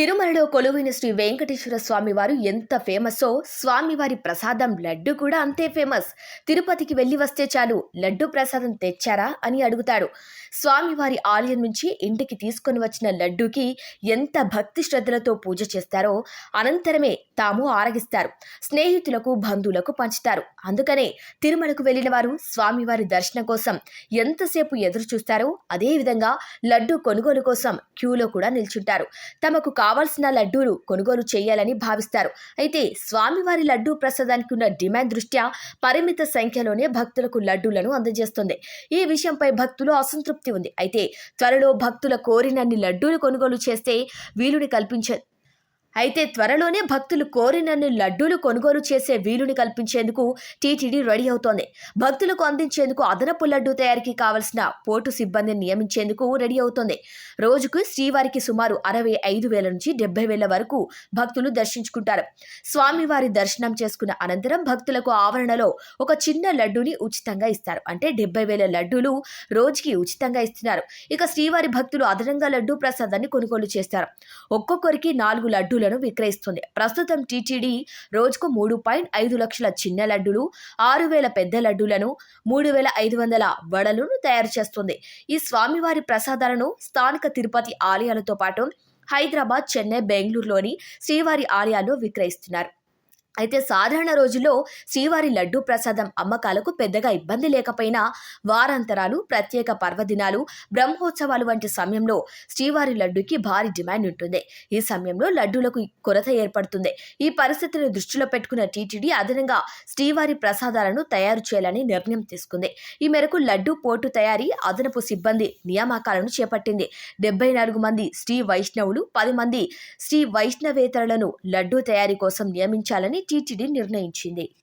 తిరుమలలో కొలువైన శ్రీ వెంకటేశ్వర స్వామివారు ఎంత ఫేమస్సో స్వామివారి ప్రసాదం లడ్డు కూడా అంతే ఫేమస్. తిరుపతికి వెళ్ళి వస్తే చాలు లడ్డు ప్రసాదం తెచ్చారా అని అడుగుతాడు స్వామివారి ఆలయం నుంచి ఇంటికి తీసుకొని వచ్చిన లడ్డూకి ఎంత భక్తి శ్రద్ధలతో పూజ చేస్తారో అనంతరమే తాము ఆరగిస్తారు. స్నేహితులకు బంధువులకు పంచుతారు. అందుకనే తిరుమలకు వెళ్ళిన వారు స్వామివారి దర్శనం కోసం ఎంతసేపు ఎదురు చూస్తారో అదేవిధంగా లడ్డు కొనుగోలు కోసం క్యూలో కూడా నిల్చుంటారు. తమకు కావాల్సిన లడ్డూలు కొనుగోలు చేయాలని భావిస్తారు. అయితే స్వామివారి లడ్డూ ప్రసాదానికి ఉన్న డిమాండ్ దృష్ట్యా పరిమిత సంఖ్యలోనే భక్తులకు లడ్డూలను అందజేస్తుంది. ఈ విషయంపై భక్తులు అసంతృప్తి ఉంది. అయితే త్వరలో భక్తుల కోరినన్ని లడ్డూలు కొనుగోలు చేస్తే వీలుని కల్పించే అయితే త్వరలోనే భక్తులు కోరినన్ని లడ్డూలు కొనుగోలు చేసే వీలుని కల్పించేందుకు టీటీడీ రెడీ అవుతోంది. భక్తులకు అందించేందుకు అదనపు లడ్డూ తయారీకి కావలసిన పోటు సిబ్బందిని నియమించేందుకు రెడీ అవుతోంది. రోజుకు శ్రీవారికి సుమారు అరవై ఐదు వేల నుంచి డెబ్బై వేల వరకు భక్తులు దర్శించుకుంటారు. స్వామివారి దర్శనం చేసుకున్న అనంతరం భక్తులకు ఆవరణలో ఒక చిన్న లడ్డూని ఉచితంగా ఇస్తారు. అంటే డెబ్బై వేల లడ్డూలు రోజుకి ఉచితంగా ఇస్తున్నారు. ఇక శ్రీవారి భక్తులు అదనంగా లడ్డూ ప్రసాదాన్ని కొనుగోలు చేస్తారు. ఒక్కొక్కరికి నాలుగు లడ్డూలను విక్రయిస్తుంది. ప్రస్తుతం టీటీడీ రోజుకు మూడు పాయింట్ ఐదు లక్షల చిన్న లడ్డూలు ఆరు వేల పెద్ద లడ్డూలను మూడు వేల ఐదు వందల వడలను తయారు చేస్తుంది. ఈ స్వామివారి ప్రసాదాలను స్థానిక తిరుపతి ఆలయాలతో పాటు హైదరాబాద్ చెన్నై బెంగళూరులోని శ్రీవారి ఆలయాల్లో విక్రయిస్తున్నారు. అయితే సాధారణ రోజుల్లో శ్రీవారి లడ్డూ ప్రసాదం అమ్మకాలకు పెద్దగా ఇబ్బంది లేకపోయినా వారాంతరాలు ప్రత్యేక పర్వదినాలు బ్రహ్మోత్సవాలు వంటి సమయంలో శ్రీవారి లడ్డూకి భారీ డిమాండ్ ఉంటుంది. ఈ సమయంలో లడ్డూలకు కొరత ఏర్పడుతుంది. ఈ పరిస్థితిని దృష్టిలో పెట్టుకున్న టీటీడీ అదనంగా శ్రీవారి ప్రసాదాలను తయారు చేయాలని నిర్ణయం తీసుకుంది. ఈ మేరకు లడ్డూ పోటు తయారీ అదనపు సిబ్బంది నియామకాలను చేపట్టింది. డెబ్బై నాలుగు మంది శ్రీ వైష్ణవులు పది మంది శ్రీ వైష్ణవేతరులను లడ్డూ తయారీ కోసం నియమించాలని టీటీడీ నిర్ణయించింది.